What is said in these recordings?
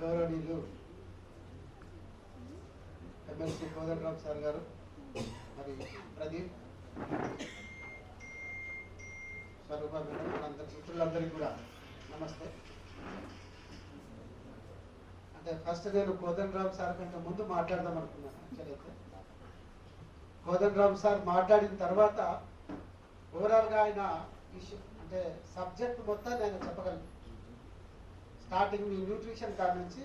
గౌరవనీయులు MLC Kodandaram sir గారు మరి ప్రదీప్ స్వరూప మేడం మనందరి మిత్రులందరికీ కూడా నమస్తే. అంటే ఫస్ట్ నేను కోదండరామ్ సార్ కంటే ముందు మాట్లాడదాం అనుకున్నాను యాక్చువల్ అయితే. కోదండరామ్ సార్ మాట్లాడిన తర్వాత ఓవరాల్గా ఆయన ఇష్యూ అంటే సబ్జెక్ట్ మొత్తాన్ని ఆయన చెప్పగలను స్టార్టింగ్ మీ న్యూట్రిషన్ కాడ నుంచి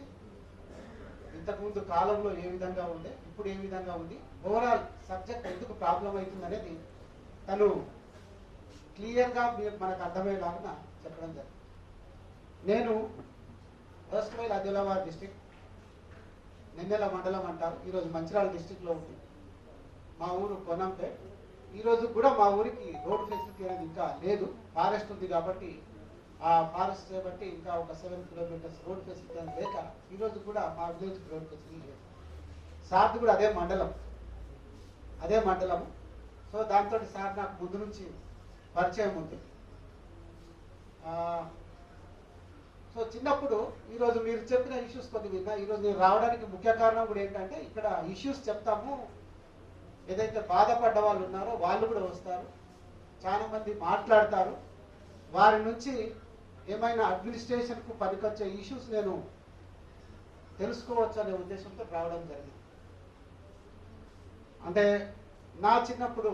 ఇంతకుముందు కాలంలో ఏ విధంగా ఉండే ఇప్పుడు ఏ విధంగా ఉంది ఓవరాల్ సబ్జెక్ట్ ఎందుకు ప్రాబ్లం అవుతుంది అనేది తను క్లియర్గా మీరు మనకు అర్థమయ్యేలాగా చెప్పడం జరిగింది. నేను first mile Adilabad district Nennela మండలం అంటారు. ఈరోజు మంచిర్యాల డిస్టిక్లో ఉంది. మా ఊరు కొనంపేట్. ఈరోజు కూడా మా ఊరికి రోడ్ ఫెసిలిటీ అనేది ఇంకా లేదు. ఫారెస్ట్ ఉంది కాబట్టి ఆ ఫారెస్ట్ బట్టి ఇంకా ఒక సెవెన్ కిలోమీటర్స్ రోడ్ ఫెసిలిటీ అని లేక ఈరోజు కూడా మా విలేజ్ రోడ్ ఫెసిలిటీ లేదు. సార్ది కూడా అదే మండలం. అదే మండలం. సో దాంతో సార్ నాకు ముందు నుంచి పరిచయం ఉంది. సో చిన్నప్పుడు ఈరోజు మీరు చెప్పిన ఇష్యూస్ కొద్ది విన్నా. ఈరోజు నేను రావడానికి ముఖ్య కారణం కూడా ఏంటంటే ఇక్కడ ఇష్యూస్ చెప్తాము. ఏదైతే బాధపడ్డ వాళ్ళు ఉన్నారో వాళ్ళు కూడా వస్తారు. చాలామంది మాట్లాడతారు. వారి నుంచి ఏమైనా అడ్మినిస్ట్రేషన్కు పనికొచ్చే ఇష్యూస్ నేను తెలుసుకోవచ్చు అనే ఉద్దేశంతో రావడం జరిగింది. అంటే నా చిన్నప్పుడు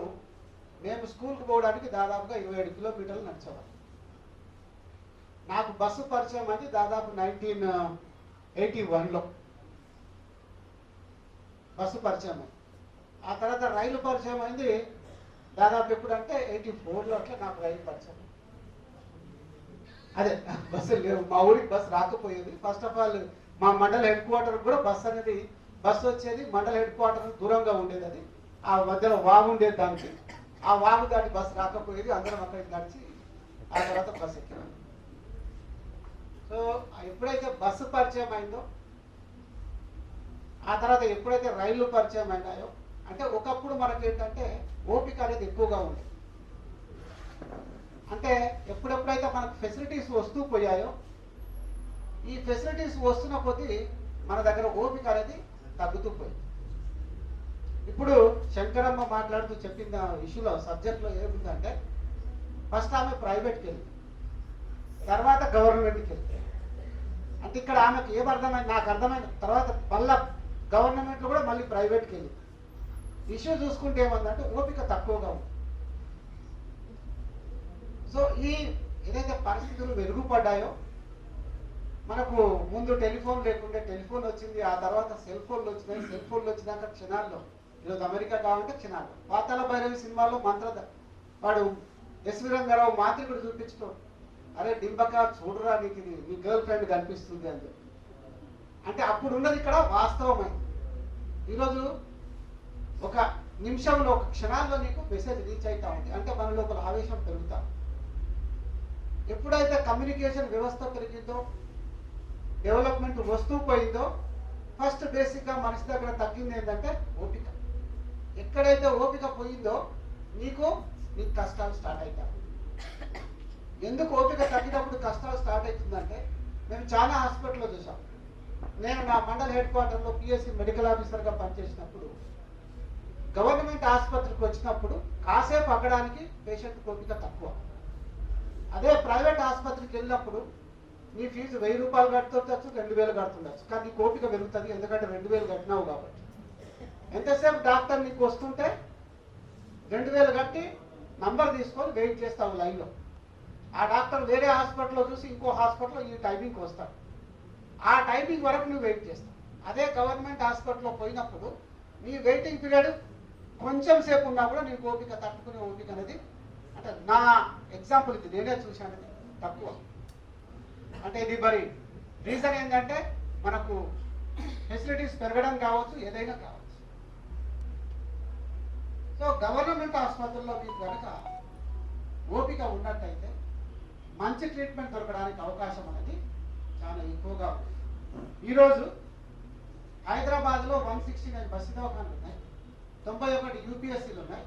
మేము స్కూల్కి పోవడానికి దాదాపుగా ఇరవై ఏడు కిలోమీటర్లు నడిచేవాళ్ళం. నాకు బస్సు పరిచయం అది దాదాపు నైన్టీన్ ఎయిటీ వన్లో. బస్సు పరిచయం అయింది. ఆ తర్వాత రైలు పరిచయం అయింది దాదాపు ఎప్పుడంటే ఎయిటీ ఫోర్లో అట్లా నాకు రైలు పరిచయం అయింది. అదే బస్సు లేవు మా ఊరికి బస్సు రాకపోయేది. ఫస్ట్ ఆఫ్ ఆల్ మా మండల హెడ్ క్వార్టర్ కూడా బస్సు అనేది బస్సు వచ్చేది మండల హెడ్ క్వార్టర్ దూరంగా ఉండేది అది. ఆ మధ్యలో వాగు ఉండేది దానికి. ఆ వాగు దాటి బస్సు రాకపోయేది. అందరం అక్కడికి నడిచి ఆ తర్వాత బస్సు ఎక్కాం. సో ఎప్పుడైతే బస్సు పరిచయం అయిందో ఆ తర్వాత ఎప్పుడైతే రైళ్ళు పరిచయం అయినాయో అంటే ఒకప్పుడు మనకి ఏంటంటే ఓపిక అనేది ఎక్కువగా ఉంది అంటే ఎప్పుడెప్పుడైతే మనకు ఫెసిలిటీస్ వస్తూ పోయాయో ఈ ఫెసిలిటీస్ వస్తున్న కొద్దీ మన దగ్గర ఓపిక అనేది తగ్గుతూ పోయింది. ఇప్పుడు శంకరమ్మ మాట్లాడుతూ చెప్పిన ఇష్యూలో సబ్జెక్ట్లో ఏముందంటే ఫస్ట్ ఆమె ప్రైవేట్కి వెళ్ళింది తర్వాత గవర్నమెంట్కి వెళ్తే. అంటే ఇక్కడ ఆమెకు ఏం అర్థమైంది? నాకు అర్థమైంది. తర్వాత మళ్ళా గవర్నమెంట్లో కూడా మళ్ళీ ప్రైవేట్కి వెళ్ళింది ఇష్యూ చూసుకుంటే ఏమందంటే ఓపిక తక్కువగా ఉంది. సో ఈ ఏదైతే పరిస్థితులు మెరుగుపడ్డాయో మనకు ముందు టెలిఫోన్ లేకుంటే టెలిఫోన్ వచ్చింది ఆ తర్వాత సెల్ ఫోన్లు వచ్చినాయి సెల్ ఫోన్లు వచ్చినాక క్షణాల్లో ఈరోజు అమెరికా కావాలంటే క్షణాల్లో. పాతాల భైరవి సినిమాలో మంత్ర వాడు ఎస్వి రంగారావు మాంత్రికుడు చూపించడం అరే డింబక చూడరా నీకు ఇది నీ గర్ల్ ఫ్రెండ్ కనిపిస్తుంది అని చెప్పి. అంటే అప్పుడు ఉన్నది ఇక్కడ వాస్తవమైంది ఈరోజు ఒక నిమిషంలో ఒక క్షణాల్లో నీకు మెసేజ్ రీచ్ అవుతా ఉంది. అంటే మన లోపల ఆవేశం పెరుగుతా ఎప్పుడైతే కమ్యూనికేషన్ వ్యవస్థ పెరిగిందో డెవలప్మెంట్ వస్తూ పోయిందో ఫస్ట్ బేసిక్గా మనిషి దగ్గర తగ్గింది ఏంటంటే ఓపిక. ఎక్కడైతే ఓపిక పోయిందో నీకు నీకు కష్టాలు స్టార్ట్ అవుతాయి. ఎందుకు ఓపిక తగ్గినప్పుడు కష్టాలు స్టార్ట్ అవుతుందంటే మేము చాలా హాస్పిటల్లో చూసాం. నేను నా మండల హెడ్ క్వార్టర్లో పిఎస్సి మెడికల్ ఆఫీసర్గా పనిచేసినప్పుడు గవర్నమెంట్ ఆసుపత్రికి వచ్చినప్పుడు కాసేపు అక్కడానికి పేషెంట్ ఓపిక తక్కువ. అదే ప్రైవేట్ ఆసుపత్రికి వెళ్ళినప్పుడు నీ ఫీజు వెయ్యి రూపాయలు కడుతుండొచ్చు రెండు వేలు కడుతుండొచ్చు. కానీ నీకు ఓపిక పెరుగుతుంది ఎందుకంటే రెండు వేలు కట్టినావు కాబట్టి. ఎంతసేపు డాక్టర్ నీకు వస్తుంటే రెండు వేలు కట్టి నంబర్ తీసుకొని వెయిట్ చేస్తావు లైన్లో. ఆ డాక్టర్ వేరే హాస్పిటల్లో చూసి ఇంకో హాస్పిటల్లో ఈ టైమింగ్కి వస్తాడు. ఆ టైమింగ్ వరకు నువ్వు వెయిట్ చేస్తావు. అదే గవర్నమెంట్ హాస్పిటల్లో పోయినప్పుడు నీ వెయిటింగ్ పీరియడ్ కొంచెం సేపు ఉన్నా కూడా నీకు ఓపిక తట్టుకునే ఓపిక అనేది అంటే నా ఎగ్జాంపుల్ ఇది నేనే చూశాను. తక్కువ. అంటే ఇది మరి రీజన్ ఏంటంటే మనకు ఫెసిలిటీస్ పెరగడం కావచ్చు ఏదైనా కావచ్చు. సో గవర్నమెంట్ ఆసుపత్రుల్లో మీకు కనుక ఓపిక ఉన్నట్టయితే మంచి ట్రీట్మెంట్ దొరకడానికి అవకాశం అనేది చాలా ఎక్కువగా ఉంది. ఈరోజు హైదరాబాద్లో వన్ సిక్స్టీ నైన్ బస్సు దవాఖాన్లు ఉన్నాయి. తొంభై ఒకటి యూపీఎస్సీలు ఉన్నాయి.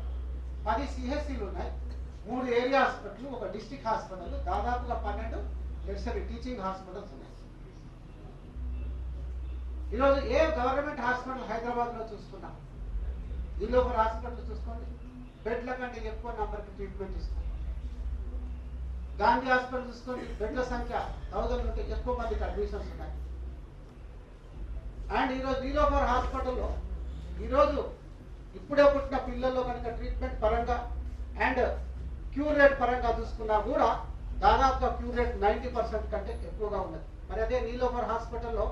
పది సిహెచ్సీలు ఉన్నాయి. మూడు ఏరియా హాస్పిటల్ ఒక డిస్టిక్ హాస్పిటల్ దాదాపుగా పన్నెండు నర్సరీ టీచింగ్ హాస్పిటల్స్ ఉన్నాయి. ఈరోజు ఏ గవర్నమెంట్ హాస్పిటల్ హైదరాబాద్లో చూసుకున్నా నీలోఫర్ హాస్పిటల్ చూసుకోండి. బెడ్ల కంటే ఎక్కువ నెంబర్కి ట్రీట్మెంట్ ఇస్తాం గాంధీ హాస్పిటల్ చూసుకోండి. బెడ్ల సంఖ్య థౌజండ్ ఉంటే ఎక్కువ మందికి అడ్మిషన్స్ ఉన్నాయి. అండ్ ఈరోజు నీలోఫర్ హాస్పిటల్లో ఈరోజు ఇప్పుడే పుట్టిన పిల్లల్లో కనుక ట్రీట్మెంట్ పరంగా అండ్ క్యూర్ రేట్ పరంగా చూసుకున్నా కూడా దాదాపుగా క్యూర్ రేట్ నైంటీ పర్సెంట్ కంటే ఎక్కువగా ఉన్నది. మరి అదే నీలోఫర్ హాస్పిటల్లో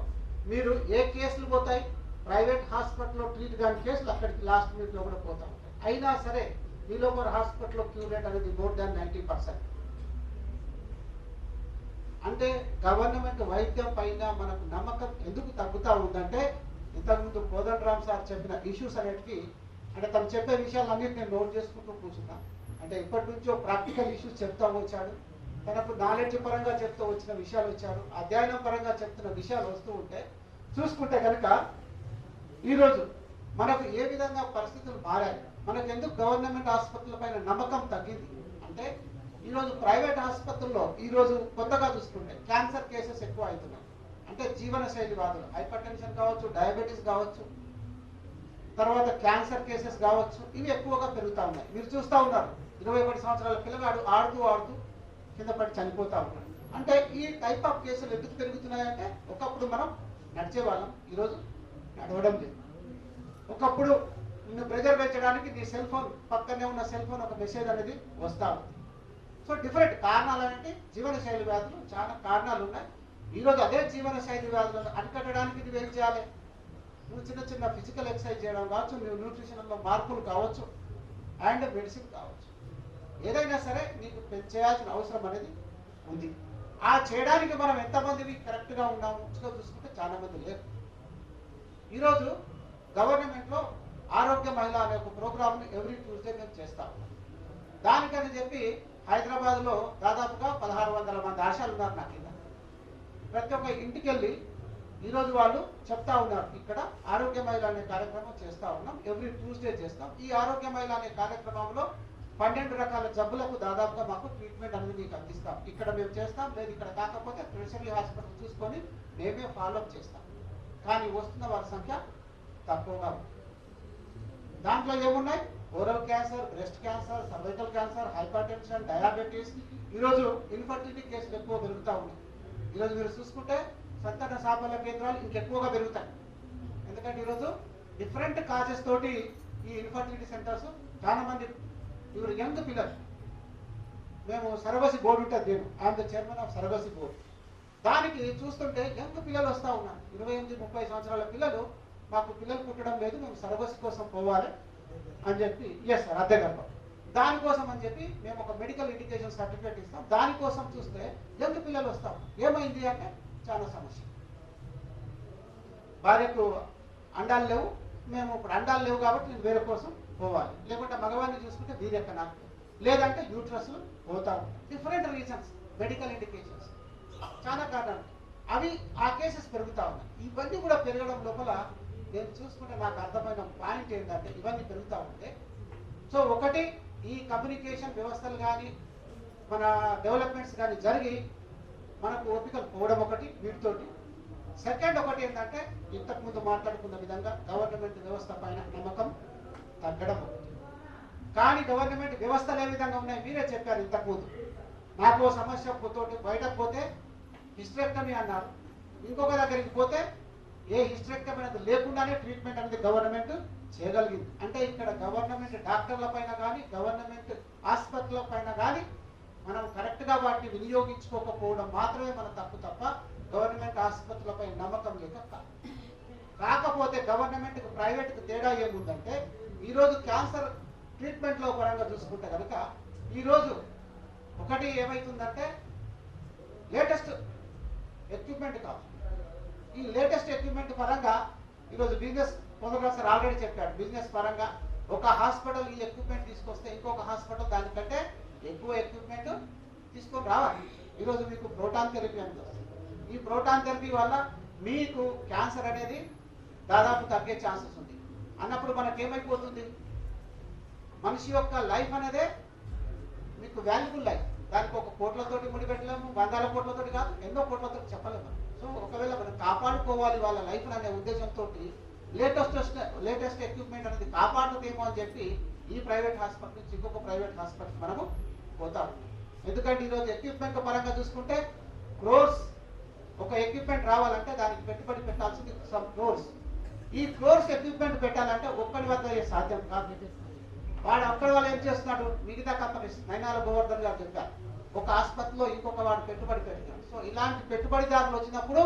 మీరు ఏ కేసులు పోతాయి? ప్రైవేట్ హాస్పిటల్లో ట్రీట్ కాని కేసులు అక్కడికి లాస్ట్ మినిట్లో కూడా పోతా ఉంటాయి. అయినా సరే నీలోఫర్ హాస్పిటల్లో క్యూర్ రేట్ అనేది మోర్ దాన్ నైంటీ పర్సెంట్. అంటే గవర్నమెంట్ వైద్యం పైన మనకు నమ్మకం ఎందుకు తగ్గుతూ ఉందంటే ఇంతకుముందు కోదండరామ్ సార్ చెప్పిన ఇష్యూస్ అనేటివి అంటే తను చెప్పే విషయాలన్నిటి నేను నోట్ చేసుకుంటూ కూర్చున్నాను అంటే ఎప్పటి నుంచో ప్రాక్టికల్ ఇష్యూస్ చెప్తా వచ్చాడు. తనకు నాలెడ్జ్ పరంగా చెప్తూ వచ్చిన విషయాలు వచ్చాడు అధ్యయనం పరంగా చెప్తున్న విషయాలు వస్తూ ఉంటే చూసుకుంటే కనుక ఈరోజు మనకు ఏ విధంగా పరిస్థితులు మారాయి? మనకు ఎందుకు గవర్నమెంట్ ఆసుపత్రుల పైన నమ్మకం తగ్గింది? అంటే ఈరోజు ప్రైవేట్ ఆసుపత్రుల్లో ఈరోజు కొత్తగా చూసుకుంటే క్యాన్సర్ కేసెస్ ఎక్కువ అవుతున్నాయి. అంటే జీవన శైలి బాధలు హైపర్ టెన్షన్ కావచ్చు డయాబెటీస్ కావచ్చు తర్వాత క్యాన్సర్ కేసెస్ కావచ్చు ఇవి ఎక్కువగా పెరుగుతూ ఉన్నాయి. మీరు చూస్తూ ఉన్నారు ఇరవై ఒకటి సంవత్సరాల పిల్లగాడు ఆడుతూ ఆడుతూ కింద పడి చనిపోతూ ఉంటాడు అంటే ఈ టైప్ ఆఫ్ కేసులు ఎందుకు పెరుగుతున్నాయంటే ఒకప్పుడు మనం నడిచేవాళ్ళం ఈరోజు నడవడం లేదు. ఒకప్పుడు నిన్ను ప్రెజర్ పెంచడానికి నీ సెల్ ఫోన్ పక్కనే ఉన్న సెల్ ఫోన్ ఒక మెసేజ్ అనేది వస్తూ ఉంది. సో డిఫరెంట్ కారణాలు అంటే జీవనశైలి వ్యాధులు చాలా కారణాలు ఉన్నాయి. ఈరోజు అదే జీవనశైలి వ్యాధులు వ్యాధులను అరికట్టడానికి నువ్వు ఏం చేయాలి? నువ్వు చిన్న చిన్న ఫిజికల్ ఎక్సర్సైజ్ చేయడం కావచ్చు నువ్వు న్యూట్రిషన్లో మార్పులు కావచ్చు అండ్ మెడిసిన్ కావచ్చు. ఏదైనా సరే నీకు చేయాల్సిన అవసరం అనేది ఉంది. ఆ చేయడానికి మనం ఎంతమందివి కరెక్ట్గా ఉన్నాము ఇంకా చూసుకుంటే చాలా మంది లేరు. ఈరోజు గవర్నమెంట్లో ఆరోగ్య మహిళ అనే ఒక ప్రోగ్రామ్ని ఎవ్రీ ట్యూస్డే మేము చేస్తాం. దానికని చెప్పి హైదరాబాద్లో దాదాపుగా పదహారు వందల మంది ఆశాలు ఉన్నారు నా కింద. ప్రతి ఒక్క ఇంటికి వెళ్ళి ఈరోజు వాళ్ళు చెప్తా ఉన్నారు. ఇక్కడ ఆరోగ్య మహిళ అనే కార్యక్రమం చేస్తా ఉన్నాం. ఎవ్రీ ట్యూస్డే చేస్తాం. ఈ ఆరోగ్య మహిళ అనే కార్యక్రమంలో పన్నెండు రకాల జబ్బులకు దాదాపుగా మాకు ట్రీట్మెంట్ అనేది మీకు అందిస్తాం. ఇక్కడ మేము చేస్తాం లేదు ఇక్కడ కాకపోతే స్పెషల్లీ హాస్పిటల్ చూసుకొని మేమే ఫాలోఅప్ చేస్తాం. కానీ వస్తున్న వారి సంఖ్య తక్కువగా ఉంది. దాంట్లో ఏమున్నాయి? Oral cancer breast cancer cervical cancer hypertension diabetes ఈరోజు ఇన్ఫర్టిలిటీ కేసులు ఎక్కువ పెరుగుతూ ఉన్నాయి. ఈరోజు మీరు చూసుకుంటే సంతాన సాఫల్య కేంద్రాలు ఇంకెక్కువగా పెరుగుతాయి. ఎందుకంటే ఈరోజు డిఫరెంట్ కాజెస్ తోటి ఈ ఇన్ఫర్టిలిటీ సెంటర్స్ చాలా మంది ఇವರು యంగ్ పిల్లలు. మేము సరగసి బోర్డు ఉంటుంది నేను. I'm the chairman of surrogacy board. దానికి చూస్తుంటే యంగ్ పిల్లలు వస్తూ ఉన్నారు. ఇరవై ఎనిమిది ముప్పై సంవత్సరాల పిల్లలు మాకు పిల్లలు పుట్టడం లేదు మేము సరగసి కోసం పోవాలి అని చెప్పి ఎస్ సార్ అదే గర్భం దానికోసం అని చెప్పి మేము ఒక మెడికల్ ఇండికేషన్ సర్టిఫికేట్ ఇస్తాం. దానికోసం చూస్తే యంగ్ పిల్లలు వస్తాం ఏమైంది అంటే చాలా సమస్య. భార్యకు అండాలు లేవు మేము ఇప్పుడు అండాలు లేవు కాబట్టి నేను వేరే కోసం పోవాలి. లేకుంటే మగవాడిని చూసుకుంటే వీరెక్క నాకు లేదంటే యూట్రస్లు పోతారు డిఫరెంట్ రీజన్స్ మెడికల్ ఇండికేషన్స్ చాలా కారణాలు. అవి ఆ కేసెస్ పెరుగుతూ ఉన్నాయి. ఇవన్నీ కూడా పెరగడం లోపల నేను చూసుకుంటే నాకు అర్థమైన పాయింట్ ఏంటంటే ఇవన్నీ పెరుగుతూ ఉంటే సో ఒకటి ఈ కమ్యూనికేషన్ వ్యవస్థలు కానీ మన డెవలప్మెంట్స్ కానీ జరిగి మనకు ఓపికలు పోవడం ఒకటి వీటితోటి. సెకండ్ ఒకటి ఏంటంటే ఇంతకుముందు మాట్లాడుకున్న విధంగా గవర్నమెంట్ వ్యవస్థ పైన నమ్మకం తగ్గడం కానీ గవర్నమెంట్ వ్యవస్థలు ఏ విధంగా ఉన్నాయి? మీరే చెప్పారు ఇంతకుముందు. నాకు ఓ సమస్య తోటి బయటకు పోతే హిస్టరెక్టమీ అన్నారు. ఇంకొక దగ్గరికి పోతే ఏ హిస్టరెక్టమీ అనేది లేకుండానే ట్రీట్మెంట్ అనేది గవర్నమెంట్ చేయగలిగింది. అంటే ఇక్కడ గవర్నమెంట్ డాక్టర్ల పైన కానీ గవర్నమెంట్ ఆసుపత్రుల పైన కానీ మనం కరెక్ట్ కరెక్ట్గా వాటిని వినియోగించుకోకపోవడం మాత్రమే మన తప్పు తప్ప గవర్నమెంట్ ఆసుపత్రులపై నమ్మకం లేక కాకపోతే గవర్నమెంట్కి ప్రైవేట్కి తేడా ఏముందంటే ఈరోజు క్యాన్సర్ ట్రీట్మెంట్లో పరంగా చూసుకుంటే కనుక ఈరోజు ఒకటి ఏమవుతుందంటే లేటెస్ట్ ఎక్విప్మెంట్ కాదు ఈ లేటెస్ట్ ఎక్విప్మెంట్ పరంగా ఈరోజు బిజినెస్ పొందడం సార్ ఆల్రెడీ చెప్పాడు బిజినెస్ పరంగా ఒక హాస్పిటల్ ఈ ఎక్విప్మెంట్ తీసుకొస్తే ఇంకొక హాస్పిటల్ దానికంటే ఎక్కువ ఎక్విప్మెంట్ తీసుకొని రావాలి. ఈరోజు మీకు ప్రోటాన్ థెరపీ అని ఈ ప్రోటాన్ థెరపీ వల్ల మీకు క్యాన్సర్ అనేది దాదాపు తగ్గే ఛాన్సెస్ ఉంది. అన్నప్పుడు మనకి ఏమైపోతుంది మనిషి యొక్క లైఫ్ అనేదే మీకు వాల్యుబుల్ లైఫ్. దానికి ఒక కోట్లతోటి ముడిపెట్టలేము వందల కోట్లతోటి కాదు ఎన్నో కోట్లతోటి చెప్పలేము సో ఒకవేళ మనం కాపాడుకోవాలి వాళ్ళ లైఫ్ అనే ఉద్దేశంతో లేటెస్ట్ లేటెస్ట్ ఎక్విప్మెంట్ అనేది కాపాడుతుందేమో అని చెప్పి ఈ ప్రైవేట్ హాస్పిటల్ నుంచి ఇంకొక ప్రైవేట్ హాస్పిటల్ మనము పోతాం ఎందుకంటే ఈరోజు ఎక్విప్మెంట్ పరంగా చూసుకుంటే క్రోర్స్ ఒక ఎక్విప్మెంట్ రావాలంటే దానికి పెట్టుబడి పెట్టాల్సింది సమ్ క్రోర్స్ ఈ క్రోర్స్ ఎక్విప్మెంట్ పెట్టాలంటే ఒక్కడి వద్ద సాధ్యం కాదు. వాడు ఒక్కడి వాళ్ళు ఏం చేస్తున్నాడు? మిగతా కంపెనీస్ నైనాల గోవర్ధన్ గారు చెప్పారు. ఒక ఆసుపత్రిలో ఇంకొక వాడు పెట్టుబడి పెట్టాడు. సో ఇలాంటి పెట్టుబడిదారులు వచ్చినప్పుడు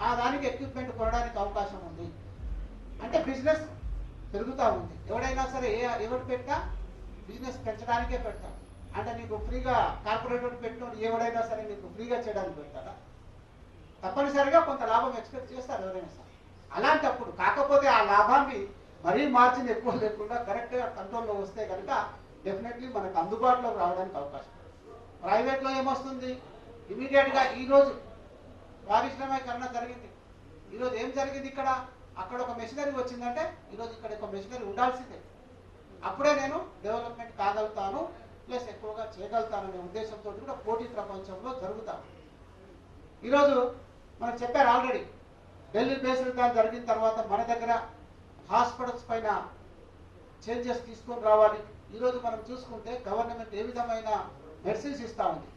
ఆ దానికి ఎక్విప్మెంట్ కొనడానికి అవకాశం ఉంది. అంటే బిజినెస్ పెరుగుతూ ఉంది. ఎవడైనా సరే ఏ ఎవడు పెట్టా బిజినెస్ పెంచడానికే పెడతాడు. అంటే నీకు ఫ్రీగా కార్పొరేటర్ పెట్టిన ఎవడైనా సరే నీకు ఫ్రీగా చేయడానికి పెడతారా తప్పనిసరిగా కొంత లాభం ఎక్స్పెక్ట్ చేస్తారు ఎవరైనా సరే. అలాంటప్పుడు కాకపోతే ఆ లాభాన్ని మరీ మార్జిన్ ఎక్కువ లేకుండా కరెక్ట్గా కంట్రోల్లో వస్తే కనుక డెఫినెట్లీ మనకు అందుబాటులోకి రావడానికి అవకాశం ప్రైవేట్లో ఏమొస్తుంది? ఇమీడియట్గా ఈరోజు పారిశ్రామికరణ జరిగింది. ఈరోజు ఏం జరిగింది ఇక్కడ? అక్కడ ఒక మెషినరీ వచ్చిందంటే ఈరోజు ఇక్కడ ఒక మెషినరీ ఉండాల్సిందే. అప్పుడే నేను డెవలప్మెంట్ కాగలుగుతాను. ప్లస్ ఎక్కువగా చేయగలుగుతాననే ఉద్దేశంతో కూడా పోటీ ప్రపంచంలో జరుగుతాం ఈరోజు మనం చెప్పారు ఆల్రెడీ ఢిల్లీ బేస్డ్ దాని జరిగిన తర్వాత మన దగ్గర హాస్పిటల్స్ పైన చేంజెస్ తీసుకొని రావాలి. ఈరోజు మనం చూసుకుంటే గవర్నమెంట్ ఏ విధమైన మెడిసిన్స్ ఇస్తూ ఉంది.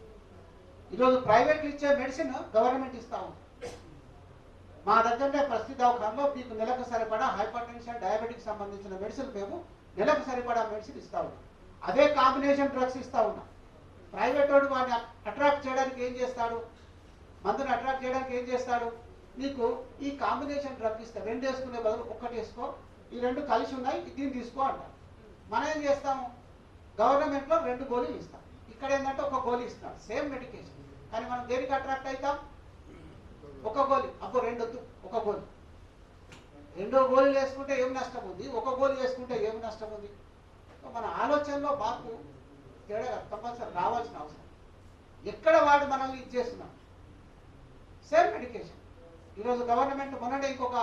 ఈరోజు ప్రైవేట్ ఇచ్చే మెడిసిన్ గవర్నమెంట్ ఇస్తూ ఉంది. మా దగ్గరనే ప్రస్తుత దవాఖానలో మీకు నెలకు సరిపడా హైపర్ టెన్షన్ డయాబెటిక్ సంబంధించిన మెడిసిన్ మేము నెలకు సరిపడా మెడిసిన్ ఇస్తా ఉన్నాం. అదే కాంబినేషన్ డ్రగ్స్ ఇస్తా ఉన్నా. ప్రైవేట్ వాడు వాడిని అట్రాక్ట్ చేయడానికి ఏం చేస్తాడు? మందుని అట్రాక్ట్ చేయడానికి ఏం చేస్తాడు? నీకు ఈ కాంబినేషన్ డ్రగ్ ఇస్తా. రెండు వేసుకునే బదులు ఒక్కటి వేసుకో. ఈ రెండు కలిసి ఉన్నాయి దీన్ని తీసుకో అంటారు మనం ఏం చేస్తాము? గవర్నమెంట్లో రెండు గోళీలు ఇస్తాం. ఇక్కడ ఏంటంటే ఒక గోళీ ఇస్తున్నాడు సేమ్ మెడికేషన్ కానీ మనం దేనికి అట్రాక్ట్ అవుతాం? ఒక గోళీ. అప్పుడు రెండు వద్దు. ఒక గోళీ. రెండో గోళీలు వేసుకుంటే ఏం నష్టం ఉంది? ఒక గోళీ వేసుకుంటే ఏం నష్టం ఉంది? మన ఆలోచనలో మార్పు తేడా తప్పనిసరి రావాల్సిన అవసరం. ఎక్కడ వాడు మనల్ని ఇది చేస్తున్నాం సేమ్ మెడికేషన్ ఈరోజు గవర్నమెంట్ మొన్ననే ఇంకొక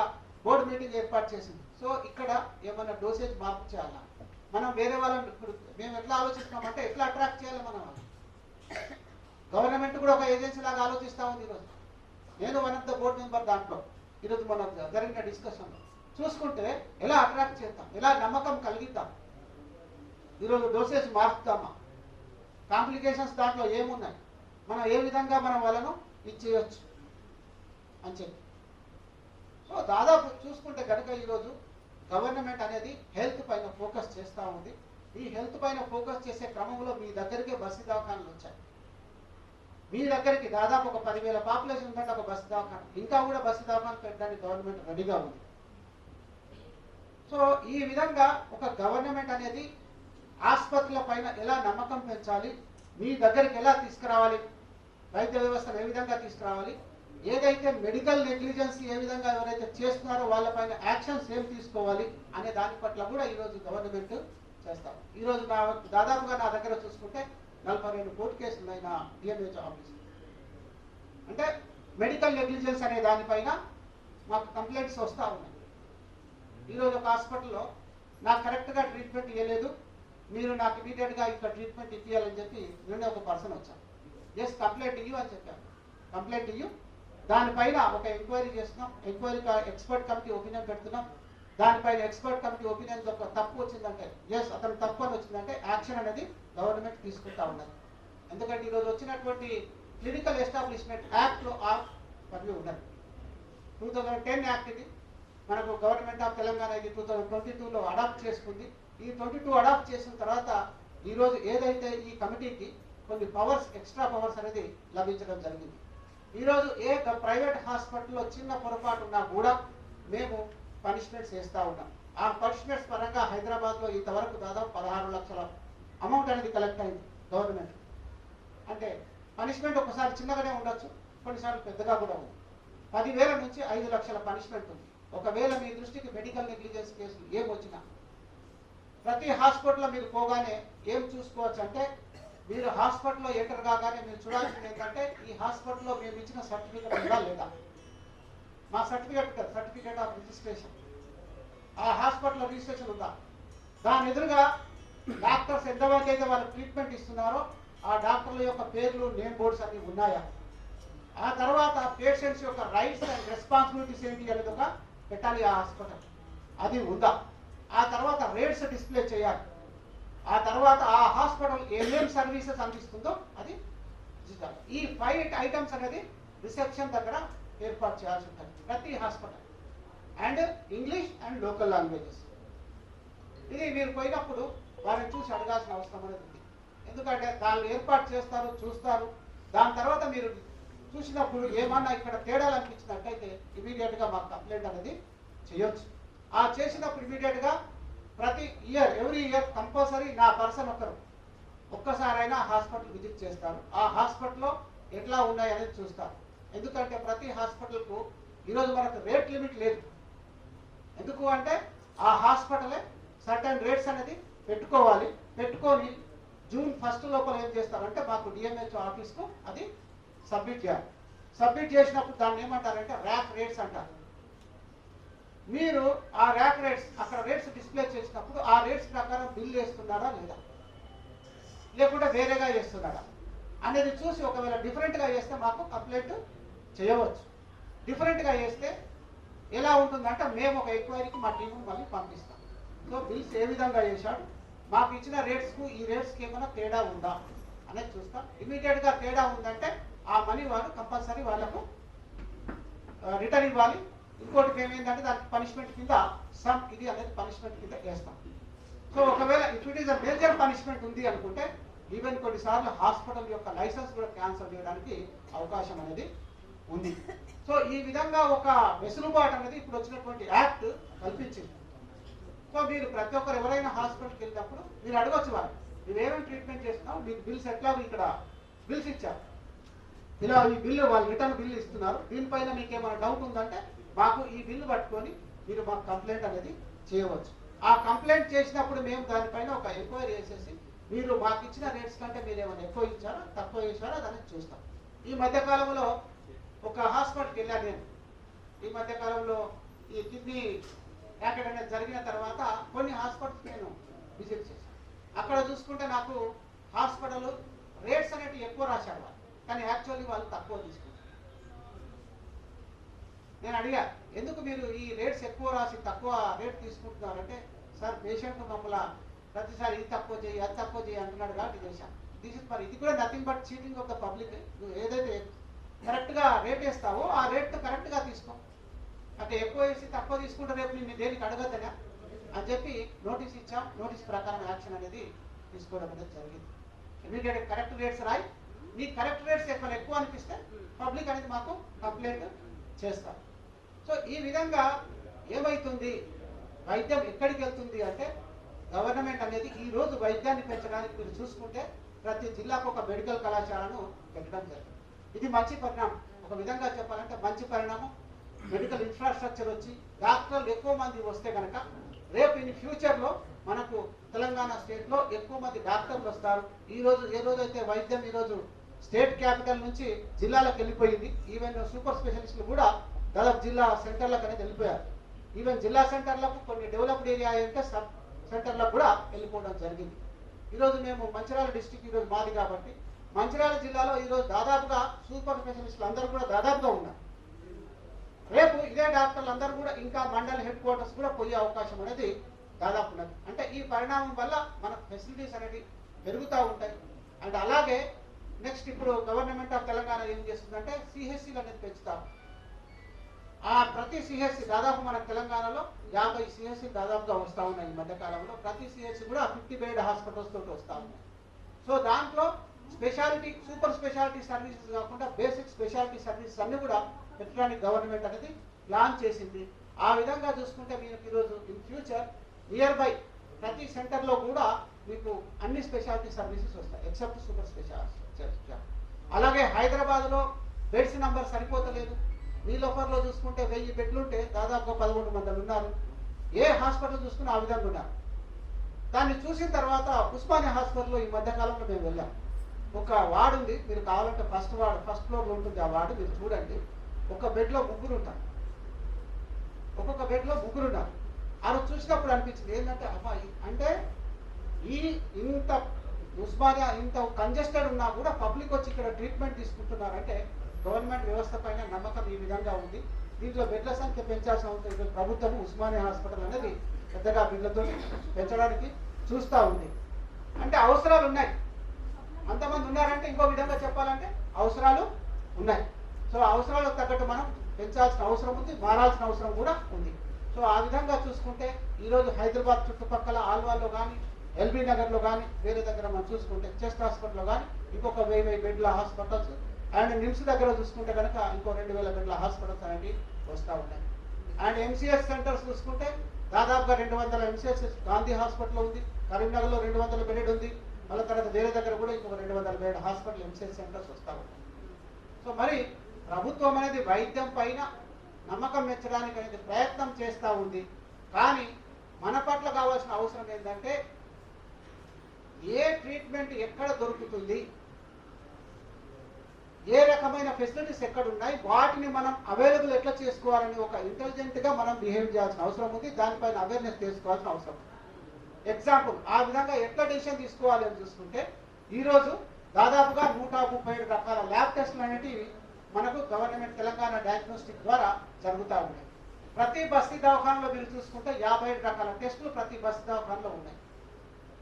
బోర్డు మీటింగ్ ఏర్పాటు చేసింది. సో ఇక్కడ ఏమైనా డోసేజ్ మార్పు చేయాలా? మనం వేరే వాళ్ళని మేము ఎట్లా ఆలోచిస్తున్నామంటే ఎట్లా అట్రాక్ట్ చేయాలి మనం గవర్నమెంట్ కూడా ఒక ఏజెన్సీ లాగా ఆలోచిస్తా ఉంది ఈరోజు. నేను one of the board member దాంట్లో. ఈరోజు మన జరిగిన డిస్కషన్లో చూసుకుంటే ఎలా అట్రాక్ట్ చేద్దాం? ఎలా నమ్మకం కలిగిద్దాం? ఈరోజు డోసేజ్ మార్పుతామా కాంప్లికేషన్స్ దాంట్లో ఏమున్నాయి? మనం ఏ విధంగా మనం వాళ్ళను ఇచ్చేయచ్చు? అని చెప్పి. సో దాదాపు చూసుకుంటే కనుక ఈరోజు గవర్నమెంట్ అనేది హెల్త్ పైన ఫోకస్ చేస్తూ ఉంది. ఈ హెల్త్ పైన ఫోకస్ చేసే క్రమంలో మీ దగ్గరికి బస్సు దవాఖానలు వచ్చాయి. మీ దగ్గరికి దాదాపు ఒక పదివేల పాపులేషన్ ఉందంటే ఒక బస్సు దవాఖాన. ఇంకా కూడా బస్సు దవాఖాన పెట్టడానికి గవర్నమెంట్ రెడీగా ఉంది. సో ఈ విధంగా ఒక గవర్నమెంట్ అనేది ఆసుపత్రుల పైన ఎలా నమ్మకం పెంచాలి? మీ దగ్గరికి ఎలా తీసుకురావాలి? వైద్య వ్యవస్థను ఏ విధంగా తీసుకురావాలి? ఏదైతే మెడికల్ నెగ్లిజెన్స్ ఏ విధంగా ఎవరైతే చేస్తున్నారో వాళ్ళపైన యాక్షన్స్ ఏం తీసుకోవాలి అనే దాని పట్ల కూడా ఈరోజు గవర్నమెంట్ చేస్తాం. ఈరోజు నా దాదాపుగా నా దగ్గర చూసుకుంటే నలభై రెండు కోర్టు కేసులు ఉన్నాయి నా డిఎంహెచ్ ఆఫీస్ అంటే మెడికల్ నెగ్లిజెన్స్ అనే దానిపైన మాకు కంప్లైంట్స్ వస్తూ ఉన్నాయి. ఈరోజు ఒక హాస్పిటల్లో నాకు కరెక్ట్గా ట్రీట్మెంట్ ఇవ్వలేదు. మీరు నాకు ఇమీడియట్గా ఇక్కడ ట్రీట్మెంట్ ఇప్పించాలని చెప్పి నిన్న ఒక పర్సన్ వచ్చాను. ఎస్ కంప్లైంట్ ఇయ్యు అని చెప్పాను. కంప్లైంట్ ఇయ్యు. దానిపైన ఒక ఎంక్వైరీ చేస్తున్నాం. ఎంక్వైరీ ఎక్స్పర్ట్ కమిటీ ఒపీనియన్ పెడుతున్నాం. దానిపైన ఎక్స్పర్ట్ కమిటీ ఒపీనియన్ ఒక తప్పు వచ్చిందంటే ఎస్ అతను తప్పు అని వచ్చిందంటే యాక్షన్ అనేది గవర్నమెంట్ తీసుకుంటా ఉన్నది ఎందుకంటే ఈరోజు వచ్చినటువంటి క్లినికల్ ఎస్టాబ్లిష్మెంట్ యాక్ట్లో ఆఫ్ పర్వి ఉన్నది టూ థౌజండ్ టెన్ యాక్ట్ ఇది. మనకు గవర్నమెంట్ ఆఫ్ తెలంగాణ ఇది టూ థౌజండ్ ట్వంటీ టూలో అడాప్ట్ చేసుకుంది. ఈ ట్వంటీ టూ అడాప్ట్ చేసిన తర్వాత ఈరోజు ఏదైతే ఈ కమిటీకి కొన్ని పవర్స్ ఎక్స్ట్రా పవర్స్ అనేది లభించడం జరిగింది. ఈరోజు ఏ ప్రైవేట్ హాస్పిటల్లో చిన్న పొరపాటు ఉన్నా కూడా మేము పనిష్మెంట్స్ వేస్తూ ఉన్నాం. ఆ పనిష్మెంట్స్ పరంగా హైదరాబాద్లో ఇంతవరకు దాదాపు పదహారు లక్షల అమౌంట్ అనేది కలెక్ట్ అయింది గవర్నమెంట్ అంటే పనిష్మెంట్ ఒకసారి చిన్నగానే ఉండొచ్చు కొన్నిసార్లు పెద్దగా కూడా ఉంది పదివేల నుంచి ఐదు లక్షల పనిష్మెంట్ ఉంది. ఒకవేళ మీ దృష్టికి మెడికల్ నెగ్లిజెన్స్ కేసులు ఏం వచ్చినా ప్రతి హాస్పిటల్లో మీరు పోగానే ఏం చూసుకోవచ్చు అంటే మీరు హాస్పిటల్లో ఎంటర్ కాగానే మీరు చూడాల్సింది ఏంటంటే ఈ హాస్పిటల్లో మేము ఇచ్చిన సర్టిఫికేట్ ఉందా లేదా? మా సర్టిఫికేట్ సర్టిఫికేట్ ఆఫ్ రిజిస్ట్రేషన్. ఆ హాస్పిటల్లో రిజిస్ట్రేషన్ ఉందా? దాని ఎదురుగా డాక్టర్స్ ఎంతవరకు అయితే వాళ్ళు ట్రీట్మెంట్ ఇస్తున్నారో ఆ డాక్టర్ల యొక్క పేర్లు నేమ్ బోర్డ్స్ అన్ని ఉన్నాయా? ఆ తర్వాత పేషెంట్స్ యొక్క రైట్స్ అండ్ రెస్పాన్సిబిలిటీస్ ఏంటి అనేది ఒక పెట్టాలి ఆ హాస్పిటల్. అది ఉందా? ఆ తర్వాత రేట్స్ డిస్ప్లే చేయాలి. ఆ తర్వాత ఆ హాస్పిటల్ ఏమేం సర్వీసెస్ అందిస్తుందో అది ఈ ఫైవ్ ఐటమ్స్ అనేది రిసెప్షన్ దగ్గర ఏర్పాటు చేయాల్సి ఉంటుంది ప్రతి hospital and English and local languages ఇది మీరు పోయినప్పుడు వారిని చూసి అడగాల్సిన అవసరం అనేది ఉంది. ఎందుకంటే దాన్ని ఏర్పాటు చేస్తారు చూస్తారు. దాని తర్వాత మీరు చూసినప్పుడు ఏమన్నా ఇక్కడ తేడాలు అనిపించినట్టయితే ఇమీడియట్గా మాకు కంప్లైంట్ అనేది చేయొచ్చు. ఆ చేసినప్పుడు ఇమీడియట్గా ప్రతి ఇయర్ ఎవ్రీ ఇయర్ కంపల్సరీ నా పర్సన్ ఒకరు ఒక్కసారైనా హాస్పిటల్ విజిట్ చేస్తారు. ఆ హాస్పిటల్లో ఎట్లా ఉన్నాయి అనేది చూస్తారు. ఎందుకంటే ప్రతి హాస్పిటల్కు ఈరోజు మనకు రేట్ లిమిట్ లేదు. ఎందుకు అంటే ఆ హాస్పిటలే సర్టన్ రేట్స్ అనేది పెట్టుకోవాలి. పెట్టుకొని జూన్ ఫస్ట్ లోపల ఏం చేస్తారంటే మాకు డిఎంహెచ్ ఆఫీస్కు అది సబ్మిట్ చేయాలి. సబ్మిట్ చేసినప్పుడు దాన్ని ఏమంటారంటే ర్యాక్ రేట్స్ అంటారు. మీరు ఆ ర్యాక్ రేట్స్ అక్కడ రేట్స్ డిస్ప్లే చేసినప్పుడు ఆ రేట్స్ ప్రకారం బిల్ వేస్తున్నారా లేదా? లేకుంటే వేరేగా చేస్తున్నారా అనేది చూసి ఒకవేళ డిఫరెంట్గా చేస్తే మాకు కంప్లైంట్ చేయవచ్చు. డిఫరెంట్గా చేస్తే ఎలా ఉంటుందంటే మేము ఒక ఎంక్వైరీకి మా టీము మళ్ళీ పంపిస్తాం. సో బిల్స్ ఏ విధంగా చేశాడు? మాకు ఇచ్చిన రేట్స్కు ఈ రేట్స్కి ఏమైనా తేడా ఉందా? అనేది చూస్తాం. ఇమీడియట్గా తేడా ఉందంటే ఆ మనీ వాళ్ళు కంపల్సరీ వాళ్ళకు uh, రిటర్న్ ఇవ్వాలి. ఇంకోటి ఏమైందంటే దానికి పనిష్మెంట్ కింద సమ్ ఇది అనేది పనిష్మెంట్ కింద వేస్తాం. సో ఒకవేళ if it is a major punishment ఉంది అనుకుంటే ఈవెన్ కొన్నిసార్లు హాస్పిటల్ యొక్క లైసెన్స్ కూడా క్యాన్సిల్ చేయడానికి అవకాశం అనేది ఉంది. సో ఈ విధంగా ఒక వెసులుబాటు అనేది ఇప్పుడు వచ్చినటువంటి యాక్ట్ కల్పించింది. సో మీరు ప్రతి ఒక్కరు ఎవరైనా హాస్పిటల్కి వెళ్ళినప్పుడు మీరు అడగొచ్చు వాళ్ళు మీరు ఏమేమి ట్రీట్మెంట్ చేస్తున్నావు? మీకు బిల్స్ ఎట్లా ఇక్కడ? బిల్స్ ఇచ్చారు. ఇలా ఈ బిల్లు వాళ్ళు రిటర్న్ బిల్లు ఇస్తున్నారు. దీనిపైన మీకు ఏమైనా డౌట్ ఉందంటే మాకు ఈ బిల్లు పట్టుకొని మీరు మాకు కంప్లైంట్ అనేది చేయవచ్చు. ఆ కంప్లైంట్ చేసినప్పుడు మేము దానిపైన ఒక ఎంక్వైరీ చేసేసి మీరు మాకు ఇచ్చిన రేట్స్ కంటే మీరు ఏమైనా ఎక్కువ ఇచ్చారా తక్కువ చేశారా దాన్ని చూస్తాం. ఈ మధ్య కాలంలో ఒక హాస్పిటల్కి వెళ్ళాను నేను. ఈ మధ్య కాలంలో ఈ కిడ్నీ యాక్సిడెంట్ అనేది జరిగిన తర్వాత కొన్ని హాస్పిటల్స్ నేను విజిట్ చేశాను. అక్కడ చూసుకుంటే నాకు హాస్పిటల్ రేట్స్ అనేవి ఎక్కువ రాశారు వాళ్ళు. కానీ యాక్చువల్లీ వాళ్ళు తక్కువ తీసుకున్నారు. నేను అడిగా ఎందుకు మీరు ఈ రేట్స్ ఎక్కువ రాసి తక్కువ రేట్ తీసుకుంటున్నారంటే సార్ పేషెంట్ మమ్మల్ని ప్రతిసారి ఇది తక్కువ చేయి అది తక్కువ చేయి అంటున్నాడు కాబట్టి చేశాను దిస్ ఇస్ మరి ఇది కూడా nothing but cheating of the public నువ్వు ఏదైతే కరెక్ట్గా రేట్ వేస్తావో ఆ రేట్ కరెక్ట్గా తీసుకో. అంటే ఎక్కువ వేసి తక్కువ తీసుకుంటే రేపు నేను దేనికి అడగద్దనా? అని చెప్పి నోటీస్ ఇచ్చాం. నోటీస్ ప్రకారం యాక్షన్ అనేది తీసుకోవడం అనేది జరిగింది. ఇమీడియట్ కరెక్ట్ రేట్స్ రాయి. మీ కరెక్ట్ రేట్స్ ఎక్కువ ఎక్కువ అనిపిస్తే పబ్లిక్ అనేది మాకు కంప్లైంట్ చేస్తారు. సో ఈ విధంగా ఏమవుతుంది వైద్యం ఎక్కడికి వెళ్తుంది అంటే గవర్నమెంట్ అనేది ఈ రోజు వైద్యాన్ని పెంచడానికి మీరు చూసుకుంటే ప్రతి జిల్లాకు ఒక మెడికల్ కళాశాలను పెట్టడం జరిగింది. ఇది మంచి పరిణామం. ఒక విధంగా చెప్పాలంటే మంచి పరిణామం. మెడికల్ ఇన్ఫ్రాస్ట్రక్చర్ వచ్చి డాక్టర్లు ఎక్కువ మంది వస్తే కనుక రేపు ఇన్ ఫ్యూచర్లో మనకు తెలంగాణ స్టేట్లో ఎక్కువ మంది డాక్టర్లు వస్తారు. ఈ రోజు ఏ రోజైతే వైద్యం ఈ రోజు స్టేట్ క్యాపిటల్ నుంచి జిల్లాలకు వెళ్ళిపోయింది ఈవెన్ సూపర్ స్పెషలిస్టులు కూడా దాదాపు జిల్లా సెంటర్లకు అనేది వెళ్ళిపోయారు. ఈవెన్ జిల్లా సెంటర్లకు కొన్ని డెవలప్డ్ ఏరియా అంటే సబ్ సెంటర్లకు కూడా వెళ్ళిపోవడం జరిగింది. ఈరోజు మేము మంచిర్యాల డిస్టిక్ ఈరోజు మాది కాబట్టి మంచిర్యాల జిల్లాలో ఈరోజు దాదాపుగా సూపర్ స్పెషలిస్టులు అందరూ కూడా దాదాపుగా ఉన్నారు. రేపు ఇదే డాక్టర్లు అందరూ కూడా ఇంకా మండల్ హెడ్ క్వార్టర్స్ కూడా పోయే అవకాశం అనేది దాదాపు ఉన్నది. అంటే ఈ పరిణామం వల్ల మన ఫెసిలిటీస్ అనేవి పెరుగుతూ ఉంటాయి. అండ్ అలాగే నెక్స్ట్ ఇప్పుడు గవర్నమెంట్ ఆఫ్ తెలంగాణ ఏం చేస్తుందంటే సిహెచ్సిలు అనేది పెంచుతారు ఆ ప్రతి సిహెచ్సి దాదాపు మన తెలంగాణలో యాభై సిహెచ్సి దాదాపుగా వస్తూ ఉన్నాయి ఈ మధ్యకాలంలో. ప్రతి సిహెచ్సి కూడా ఫిఫ్టీ బెడ్ హాస్పిటల్స్ తోటి వస్తూ ఉన్నాయి. సో దాంట్లో స్పెషాలిటీ సూపర్ స్పెషాలిటీ సర్వీసెస్ కాకుండా బేసిక్ స్పెషాలిటీ సర్వీసెస్ అన్ని కూడా పెట్టడానికి గవర్నమెంట్ అనేది ప్లాన్ చేసింది. ఆ విధంగా చూసుకుంటే మీకు ఈరోజు ఇన్ ఫ్యూచర్ నియర్ బై ప్రతి సెంటర్లో కూడా మీకు అన్ని స్పెషాలిటీ సర్వీసెస్ వస్తాయి ఎక్సెప్ట్ సూపర్ స్పెషాలిటీ. అలాగే హైదరాబాద్లో బెడ్స్ నంబర్ సరిపోతలేదు. నీలోఫర్లో చూసుకుంటే వెయ్యి బెడ్లు ఉంటే దాదాపు పదకొండు మంది ఉన్నారు. ఏ హాస్పిటల్ చూసుకున్నా ఆ విధంగా ఉన్నారు. దాన్ని చూసిన తర్వాత ఉస్మానియా హాస్పిటల్లో ఈ మధ్యకాలంలో మేము వెళ్ళాం. ఒక వార్డు ఉంది. మీరు కావాలంటే ఫస్ట్ వార్డు ఫస్ట్ ఫ్లోర్లో ఉంటుంది ఆ వార్డు మీరు చూడండి. ఒక బెడ్లో ముగ్గురు ఉంటారు. ఒక్కొక్క బెడ్లో ముగ్గురు ఉన్నారు. ఆ రోజు చూసినప్పుడు అనిపించింది ఏంటంటే అబ్బాయి అంటే ఈ ఇంత ఉస్మానియా ఇంత కంజెస్టెడ్ ఉన్నా కూడా పబ్లిక్ వచ్చి ఇక్కడ ట్రీట్మెంట్ తీసుకుంటున్నారంటే గవర్నమెంట్ వ్యవస్థ పైన నమ్మకం ఈ విధంగా ఉంది. దీంట్లో బెడ్ల సంఖ్య పెంచాల్సిన అవసరం ప్రభుత్వం ఉస్మానియా హాస్పిటల్ అనేది పెద్దగా బిడ్లతో పెంచడానికి చూస్తూ ఉంది. అంటే అవసరాలు ఉన్నాయి. అంతమంది ఉన్నారంటే ఇంకో విధంగా చెప్పాలంటే అవసరాలు ఉన్నాయి. సో అవసరాలకు తగ్గట్టు మనం పెంచాల్సిన అవసరం ఉంది మారాల్సిన అవసరం కూడా ఉంది. సో ఆ విధంగా చూసుకుంటే ఈరోజు హైదరాబాద్ చుట్టుపక్కల ఆల్వాల్లో కానీ ఎల్బీ నగర్లో కానీ వేరే దగ్గర మనం చూసుకుంటే చెస్ట్ హాస్పిటల్లో కానీ ఇంకొక వెయ్యి వెయ్యి బెడ్ల హాస్పిటల్స్ అండ్ నిమ్స్ దగ్గర చూసుకుంటే కనుక ఇంకో రెండు వేల గంటల హాస్పిటల్స్ అనేవి వస్తూ ఉన్నాయి. అండ్ ఎంసీఎస్ సెంటర్స్ చూసుకుంటే దాదాపుగా రెండు వందల ఎంసీఎస్ గాంధీ హాస్పిటల్ ఉంది కరీంనగర్లో రెండు వందల బెడ్ ఉంది మళ్ళీ తర్వాత వేరే దగ్గర కూడా ఇంకొక రెండు వందల బెడ్ హాస్పిటల్ ఎంసీఎస్ సెంటర్స్ వస్తూ ఉన్నాయి. సో మరి ప్రభుత్వం అనేది వైద్యం పైన నమ్మకం పెంచడానికి అనేది ప్రయత్నం చేస్తూ ఉంది. కానీ మన పట్ల కావాల్సిన అవసరం ఏంటంటే ఏ ట్రీట్మెంట్ ఎక్కడ దొరుకుతుంది ఏ రకమైన ఫెసిలిటీస్ ఎక్కడ ఉన్నాయి వాటిని మనం అవైలబుల్ ఎట్లా చేసుకోవాలని ఒక ఇంటెలిజెంట్గా మనం బిహేవ్ చేయాల్సిన అవసరం ఉంది. దానిపైన అవేర్నెస్ చేసుకోవాల్సిన అవసరం ఉంది. ఎగ్జాంపుల్ ఆ విధంగా ఎట్లా డిసిషన్ తీసుకోవాలి అని చూసుకుంటే ఈరోజు దాదాపుగా నూట ముప్పై ఏడు రకాల ల్యాబ్ టెస్టులు అనేటివి మనకు గవర్నమెంట్ తెలంగాణ డయాగ్నోస్టిక్ ద్వారా జరుగుతూ ఉన్నాయి. ప్రతి బస్తీ దవాఖానలో మీరు చూసుకుంటే యాభై ఏడు రకాల టెస్టులు ప్రతి బస్తీ దవాఖానలో ఉన్నాయి.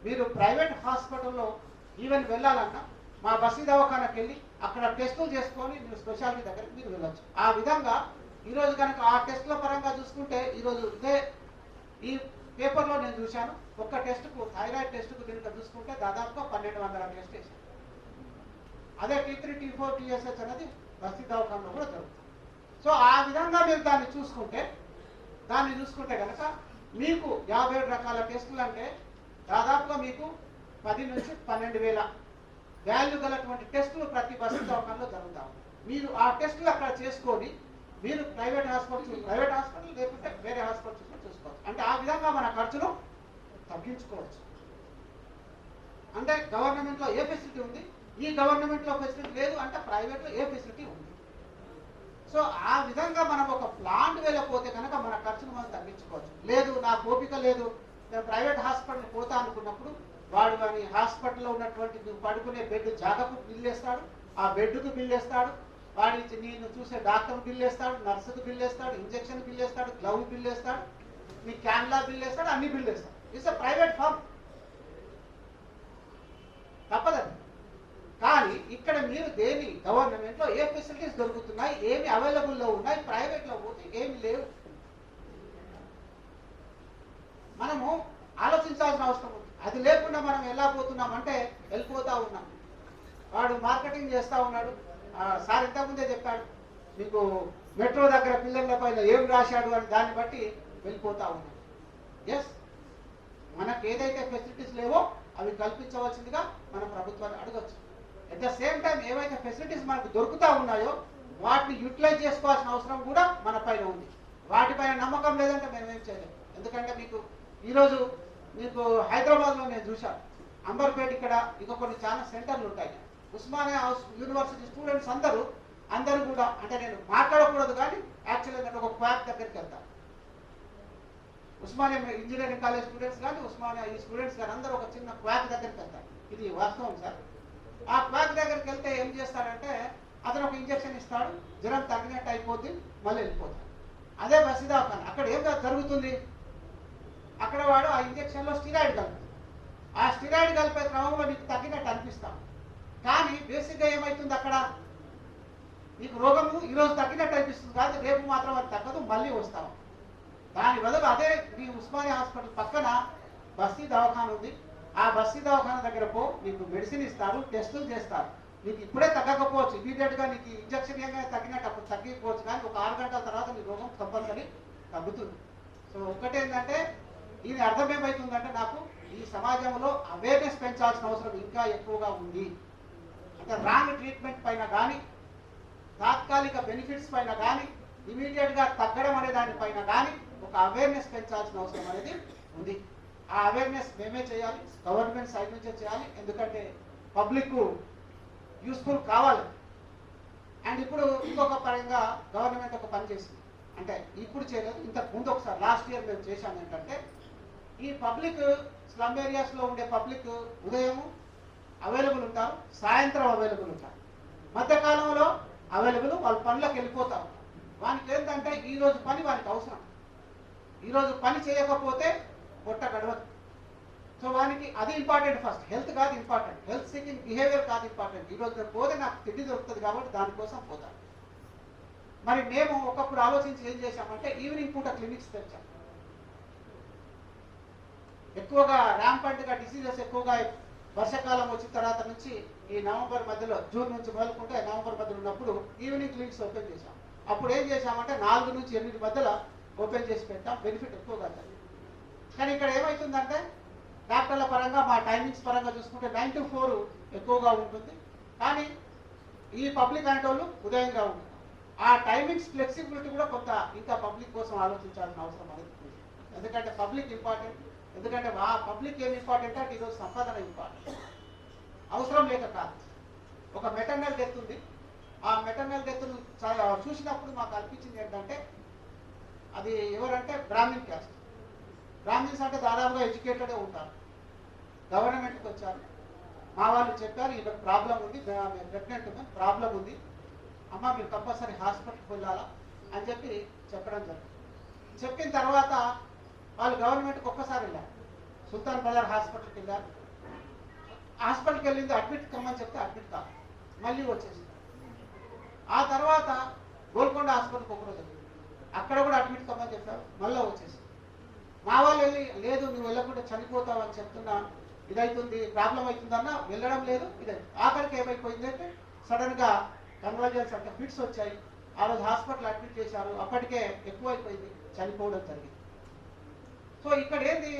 మీరు ప్రైవేట్ హాస్పిటల్లో ఈవెన్ వెళ్ళాలన్నా మా బస్తీ దవాఖానకి వెళ్ళి అక్కడ టెస్టులు చేసుకొని మీరు స్పెషాలిటీ దగ్గరికి మీరు వెళ్ళొచ్చు. ఆ విధంగా ఈరోజు కనుక ఆ టెస్టుల పరంగా చూసుకుంటే ఈరోజు ఇదే ఈ పేపర్లో నేను చూశాను. ఒక్క టెస్ట్కు థైరాయిడ్ టెస్ట్కు కనుక చూసుకుంటే దాదాపుగా పన్నెండు వందల టెస్ట్ వేశాను అదే T three T four TSH అనేది బస్తీ దవాఖానలో కూడా జరుగుతుంది. సో ఆ విధంగా మీరు దాన్ని చూసుకుంటే దాన్ని చూసుకుంటే కనుక మీకు యాభై ఏడు రకాల టెస్టులు అంటే దాదాపుగా మీకు పది నుంచి పన్నెండు వేల వాల్యూ గలటువంటి టెస్టులు ప్రతి బస్సు దవాఖానలో జరుగుతా మీరు ఆ టెస్టులు అక్కడ చేసుకొని మీరు ప్రైవేట్ హాస్పిటల్ ప్రైవేట్ హాస్పిటల్ లేకుంటే వేరే హాస్పిటల్స్లో చూసుకోవచ్చు. అంటే ఆ విధంగా మన ఖర్చును తగ్గించుకోవచ్చు. అంటే గవర్నమెంట్లో ఏ ఫెసిలిటీ ఉంది? ఈ గవర్నమెంట్లో ఫెసిలిటీ లేదు అంటే ప్రైవేట్లో ఏ ఫెసిలిటీ ఉంది? సో ఆ విధంగా మనం ఒక ప్లాంట్ వెళ్ళకపోతే కనుక మన ఖర్చును మనం తగ్గించుకోవచ్చు. లేదు నాకు ఓపిక లేదు నేను ప్రైవేట్ హాస్పిటల్ పోతా అనుకున్నప్పుడు వాడు కానీ హాస్పిటల్లో ఉన్నటువంటి నువ్వు పడుకునే బెడ్ జాగకు బిల్ వేస్తాడు ఆ బెడ్కు బిల్లేస్తాడు వాడి నేను చూసే డాక్టర్ బిల్ వేస్తాడు నర్సుకు బిల్లేస్తాడు ఇంజక్షన్ బిల్ వేస్తాడు గ్లవ్ బిల్ వేస్తాడు నీ క్యాన్లా బిల్ వేస్తాడు అన్ని బిల్లేస్తాడు ఇట్స్ అ ప్రైవేట్ ఫార్మ్ తప్పదండి కానీ ఇక్కడ మీరు దేని గవర్నమెంట్లో ఏ ఫెసిలిటీస్ దొరుకుతున్నాయి ఏమి అవైలబుల్లో ఉన్నాయి ప్రైవేట్లో పోతే ఏమి లేవు. మనము ఆలోచించాల్సిన అవసరం ఉంది. అది లేకుండా మనం ఎలా పోతున్నాం అంటే వెళ్ళిపోతా ఉన్నాం. వాడు మార్కెటింగ్ చేస్తూ ఉన్నాడు. సార్ ఇంతకుముందే చెప్పాడు మీకు మెట్రో దగ్గర పిల్లల పైన ఏం రాశాడు? అని దాన్ని బట్టి వెళ్ళిపోతా ఉన్నాడు ఎస్ మనకు ఏదైతే ఫెసిలిటీస్ లేవో అవి కల్పించవలసిందిగా మన ప్రభుత్వాన్ని అడగచ్చు. అట్ ద సేమ్ టైం ఏవైతే ఫెసిలిటీస్ మనకు దొరుకుతూ ఉన్నాయో వాటిని యూటిలైజ్ చేసుకోవాల్సిన అవసరం కూడా మన పైన ఉంది. వాటిపైన నమ్మకం లేదంటే మేము ఏం చేయలేము ఎందుకంటే మీకు ఈరోజు మీకు హైదరాబాద్లో నేను చూశాను. అంబర్పేట ఇక్కడ ఇంకా కొన్ని చాలా సెంటర్లు ఉంటాయి. ఉస్మానియా హౌస్ యూనివర్సిటీ స్టూడెంట్స్ అందరూ అందరూ కూడా అంటే నేను మాట్లాడకూడదు కానీ యాక్చువల్గా నేను ఒక క్వాక్ దగ్గరికి వెళ్తాను. ఉస్మానియా ఇంజనీరింగ్ కాలేజ్ స్టూడెంట్స్ కానీ ఉస్మానియా ఈ స్టూడెంట్స్ కానీ అందరూ ఒక చిన్న ప్యాక్ దగ్గరికి వెళ్తారు. ఇది వాస్తవం సార్. ఆ క్వాక్ దగ్గరికి వెళ్తే ఏం చేస్తాడంటే అతను ఒక ఇంజక్షన్ ఇస్తాడు జ్వరం తగ్గినట్టు అయిపోద్ది మళ్ళీ వెళ్ళిపోతాడు. అదే బసిదాఖాన్ అక్కడ ఏం జరుగుతుంది? అక్కడ వాడు ఆ ఇంజెక్షన్లో స్టిరాయిడ్ కలుపుతాడు ఆ స్టిరాయిడ్ కలిపే క్రమంలో నీకు తగ్గినట్టు అనిపిస్తాం. కానీ బేసిక్గా ఏమవుతుంది అక్కడ? నీకు రోగము ఈరోజు తగ్గినట్టు అనిపిస్తుంది కాదు రేపు మాత్రం అది తగ్గదు మళ్ళీ వస్తాం దాని బదులు అదే మీ ఉస్మానియా హాస్పిటల్ పక్కన బస్తీ దవాఖాన ఉంది. ఆ బస్తీ దవాఖాన దగ్గర పో నీకు మెడిసిన్ ఇస్తారు టెస్టులు చేస్తారు. నీకు ఇప్పుడే తగ్గకపోవచ్చు ఇమీడియట్గా నీకు ఇంజక్షన్ ఏమైనా తగ్గినట్టు అప్పుడు తగ్గిపోవచ్చు కానీ ఒక ఆరు గంటల తర్వాత నీ రోగం కంపల్సరీ తగ్గుతుంది. సో ఒకటేంటంటే దీని అర్థం ఏమవుతుందంటే నాకు ఈ సమాజంలో అవేర్నెస్ పెంచాల్సిన అవసరం ఇంకా ఎక్కువగా ఉంది. అంటే రాంగ్ ట్రీట్మెంట్ పైన కానీ తాత్కాలిక బెనిఫిట్స్ పైన కానీ ఇమీడియట్గా తగ్గడం అనే దానిపైన కానీ ఒక అవేర్నెస్ పెంచాల్సిన అవసరం అనేది ఉంది. ఆ అవేర్నెస్ మేమే చేయాలి గవర్నమెంట్ సైడ్ నుంచే చేయాలి ఎందుకంటే పబ్లిక్ యూస్ఫుల్ కావాలి. అండ్ ఇప్పుడు ఇంకొక పరంగా గవర్నమెంట్ ఒక పని చేసింది. అంటే ఇప్పుడు చేయలేదు ఇంతకు ముందు ఒకసారి లాస్ట్ ఇయర్ మేము చేశాము ఏంటంటే ఈ పబ్లిక్ స్లమ్ ఏరియాస్లో ఉండే పబ్లిక్ ఉదయం అవైలబుల్ ఉంటారు సాయంత్రం అవైలబుల్ ఉంటారు. మధ్యకాలంలో అవైలబుల్ వాళ్ళ పనులకు వెళ్ళిపోతారు. వానికి ఏంటంటే ఈరోజు పని వానికి అవసరం. ఈరోజు పని చేయకపోతే పొట్ట గడవదు. సో వానికి అది ఇంపార్టెంట్ ఫస్ట్ హెల్త్ కాదు ఇంపార్టెంట్ హెల్త్ సీకింగ్ బిహేవియర్ కాదు ఇంపార్టెంట్ ఈ రోజు నేను పోతే నాకు తిండి దొరుకుతుంది కాబట్టి దానికోసం పోతాను. మరి మేము ఒకప్పుడు ఆలోచించి ఏం చేశామంటే ఈవినింగ్ పూట క్లినిక్స్ తెచ్చాం ఎక్కువగా ర్యాంపంట్గా డిసీజెస్ ఎక్కువగా వర్షాకాలం వచ్చిన తర్వాత నుంచి ఈ నవంబర్ మధ్యలో జూన్ నుంచి మొదలుకుంటే నవంబర్ మధ్యలో ఉన్నప్పుడు ఈవినింగ్ క్లినిక్స్ ఓపెన్ చేశాం. అప్పుడు ఏం చేశామంటే నాలుగు నుంచి ఎనిమిది మధ్యలో ఓపెన్ చేసి పెట్టాం. బెనిఫిట్ ఎక్కువగా జరిగింది. కానీ ఇక్కడ ఏమవుతుందంటే డాక్టర్ల పరంగా మా టైమింగ్స్ పరంగా చూసుకుంటే నైన్ టు ఫోర్ ఎక్కువగా ఉంటుంది. కానీ ఈ పబ్లిక్ అనేటోళ్ళు ఉదయంగా ఉంటుంది ఆ టైమింగ్స్ ఫ్లెక్సిబిలిటీ కూడా కొంత ఇంకా పబ్లిక్ కోసం ఆలోచించాల్సిన అవసరం అనేది ఎందుకంటే పబ్లిక్ ఇంపార్టెంట్ ఎందుకంటే మా పబ్లిక్ ఏం ఇంపార్టెంట్ అంటే ఈరోజు సంపాదన ఇంపార్టెంట్. అవసరం లేక కాదు. ఒక మెటర్నల్ డెత్ ఉంది. ఆ మెటర్నల్ డెత్ను చూసినప్పుడు మాకు అనిపించింది ఏంటంటే అది ఎవరంటే బ్రాహ్మిన్ క్యాస్ట్. బ్రాహ్మిన్స్ అంటే దాదాపుగా ఎడ్యుకేటెడే ఉంటారు. గవర్నమెంట్కి వచ్చారు. మా వాళ్ళు చెప్పారు ఈమె ప్రాబ్లం ఉంది ప్రెగ్నెంట్ ఉంది ప్రాబ్లం ఉంది. అమ్మ మీరు కంపల్సరీ హాస్పిటల్కి వెళ్ళాలా? అని చెప్పి చెప్పడం జరిగింది. చెప్పిన తర్వాత వాళ్ళు గవర్నమెంట్కి ఒక్కసారి వెళ్ళారు. సుల్తాన్ బజార్ హాస్పిటల్కి వెళ్ళారు. హాస్పిటల్కి వెళ్ళింది అడ్మిట్ కమ్మని చెప్తే అడ్మిట్ కాదు. మళ్ళీ వచ్చేసింది. ఆ తర్వాత గోల్కొండ హాస్పిటల్కి ఒకరోజు అక్కడ కూడా అడ్మిట్ కమ్మని చెప్పారు. మళ్ళీ వచ్చేసింది. మా వాళ్ళు వెళ్ళి లేదు నువ్వు వెళ్ళకుండా చనిపోతావు అని చెప్తున్నా ఇదైతుంది ప్రాబ్లం అవుతుందన్న వెళ్ళడం లేదు ఇదే ఆఖరికి ఏమైపోయింది అంటే సడన్ కన్వర్జెన్స్ అంటే ఫిట్స్ వచ్చాయి. ఆ రోజు హాస్పిటల్ అడ్మిట్ చేశారు. అప్పటికే ఎక్కువైపోయింది. చనిపోవడం జరిగింది. సో ఇక్కడ ఏంది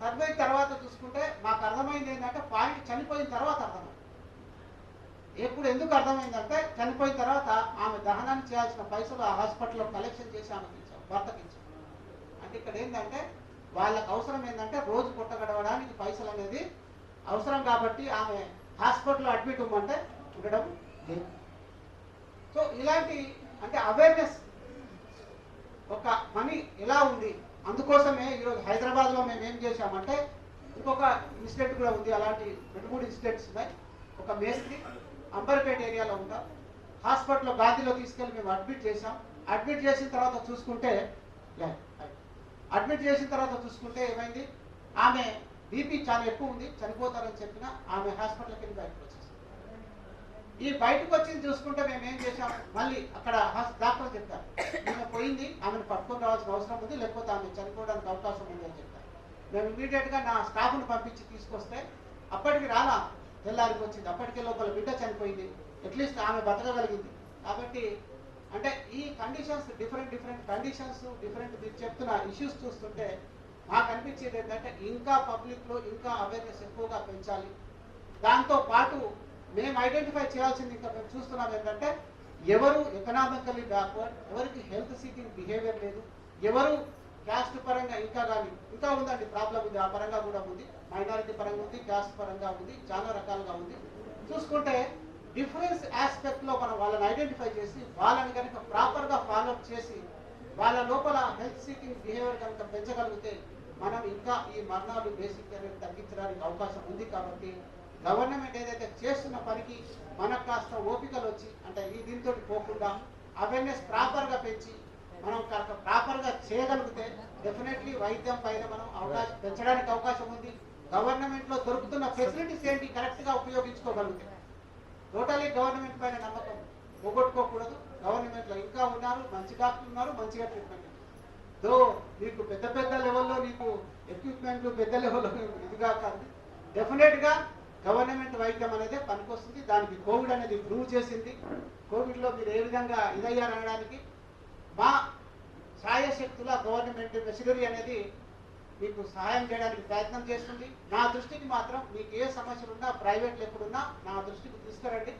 చనిపోయిన తర్వాత చూసుకుంటే మాకు అర్థమైంది ఏంటంటే పాయింట్ చనిపోయిన తర్వాత అర్థమైంది. ఎప్పుడు ఎందుకు అర్థమైందంటే చనిపోయిన తర్వాత ఆమె దహనాన్ని చేయాల్సిన పైసలు ఆ హాస్పిటల్లో కలెక్షన్ చేసి ఆమెకి ఇచ్చాం భర్తకి ఇచ్చాం. అంటే ఇక్కడ ఏంటంటే వాళ్ళకి అవసరం ఏంటంటే రోజు పుట్ట గడవడానికి పైసలు అనేది అవసరం కాబట్టి ఆమె హాస్పిటల్లో అడ్మిట్ ఇవ్వమంటే ఉండడం లేదు. సో ఇలాంటి అంటే అవేర్నెస్ ఒక మనీ ఎలా ఉంది? అందుకోసమే ఈరోజు హైదరాబాద్లో మేము ఏం చేశామంటే ఇంకొక ఇన్సిడెంట్ కూడా ఉంది అలాంటి రెండు మూడు ఇన్సిడెంట్స్ ఉన్నాయి. ఒక మేస్త్రి అంబర్పేట ఏరియాలో ఉంటాం హాస్పిటల్లో గాంధీలో తీసుకెళ్ళి మేము అడ్మిట్ చేసాం అడ్మిట్ చేసిన తర్వాత చూసుకుంటే లే, అడ్మిట్ చేసిన తర్వాత చూసుకుంటే ఏమైంది? ఆమె బీపీ చాలా ఎక్కువ ఉంది చనిపోతారని చెప్పిన ఆమె హాస్పిటల్కి వెళ్ళి బయటకు వచ్చేసింది. ఈ బయటకు వచ్చింది చూసుకుంటే మేము ఏం చేసాం మళ్ళీ అక్కడ డాక్టర్ చెప్పారు. పోయింది ఆమెను పట్టుకొని రావాల్సిన అవసరం ఉంది లేకపోతే ఆమె చనిపోవడానికి అవకాశం ఉంది అని చెప్పారు. మేము ఇమీడియట్గా నా స్టాఫ్ను పంపించి తీసుకొస్తే అప్పటికి రాలా తెల్లారికి వచ్చింది. అప్పటికే లోపల బిడ్డ చనిపోయింది. అట్లీస్ట్ ఆమె బతకగలిగింది. కాబట్టి అంటే ఈ conditions different different conditions different మీరు చెప్తున్న ఇష్యూస్ చూస్తుంటే మాకు అనిపించేది ఏంటంటే ఇంకా పబ్లిక్లో ఇంకా అవేర్నెస్ ఎక్కువగా పెంచాలి. దాంతో పాటు మేము ఐడెంటిఫై చేయాల్సింది ఇంకా మేము చూస్తున్నాం ఏంటంటే ఎవరు ఎకనామికల్లీ బ్యాక్వర్డ్ ఎవరికి హెల్త్ సీకింగ్ బిహేవియర్ లేదు ఎవరు క్యాస్ట్ పరంగా ఇంకా కానీ ఇంకా ఉందండి ప్రాబ్లం ఉంది ఆ పరంగా కూడా ఉంది మైనారిటీ పరంగా ఉంది క్యాస్ట్ పరంగా ఉంది చాలా రకాలుగా ఉంది. చూసుకుంటే డిఫరెన్స్ ఆస్పెక్ట్లో మనం వాళ్ళని ఐడెంటిఫై చేసి వాళ్ళని కనుక ప్రాపర్గా చేసి వాళ్ళ లోపల హెల్త్ సీకింగ్ బిహేవియర్ కనుక పెంచగలిగితే మనం ఇంకా ఈ మరణాలు బేసిక్ అనేది తగ్గించడానికి అవకాశం ఉంది కాబట్టి గవర్నమెంట్ ఏదైతే చేస్తున్న పనికి మనకు కాస్త ఓపికలు వచ్చి అంటే ఈ దీంతో పోకుండా అవేర్నెస్ ప్రాపర్గా పెంచి మనం కనుక ప్రాపర్గా చేయగలిగితే డెఫినెట్లీ వైద్యం పైన మనం అవకాశం పెంచడానికి అవకాశం ఉంది. గవర్నమెంట్లో దొరుకుతున్న ఫెసిలిటీస్ ఏంటి? కరెక్ట్గా ఉపయోగించుకోగలిగితే. టోటలీ గవర్నమెంట్ పైన నమ్మకం పోగొట్టుకోకూడదు. గవర్నమెంట్లో ఇంకా ఉన్నారు మంచి డాక్టర్లు ఉన్నారు మంచిగా ట్రీట్మెంట్ దో నీకు పెద్ద పెద్ద లెవెల్లో నీకు ఎక్విప్మెంట్ పెద్ద లెవెల్లో ఇదిగా కాదు డెఫినెట్గా గవర్నమెంట్ వైద్యం అనేది పనికొస్తుంది. దానికి కోవిడ్ అనేది ప్రూవ్ చేసింది. కోవిడ్లో మీరు ఏ విధంగా ఇదయ్యారనడానికి మా సాయశక్తుల గవర్నమెంట్ మెషినరీ అనేది మీకు సహాయం చేయడానికి ప్రయత్నం చేస్తుంది. నా దృష్టికి మాత్రం మీకు ఏ సమస్యలు ఉన్నా ప్రైవేట్లు ఎప్పుడున్నా నా దృష్టికి తీసుకురండి.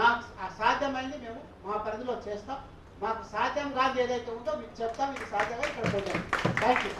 నాకు సాధ్యమైంది మేము మా పరిధిలో చేస్తాం. మాకు సాధ్యం కాదు ఏదైతే ఉందో మీకు చెప్తాం. మీకు సాధ్యమై ఇక్కడ పోతాం థ్యాంక్ యూ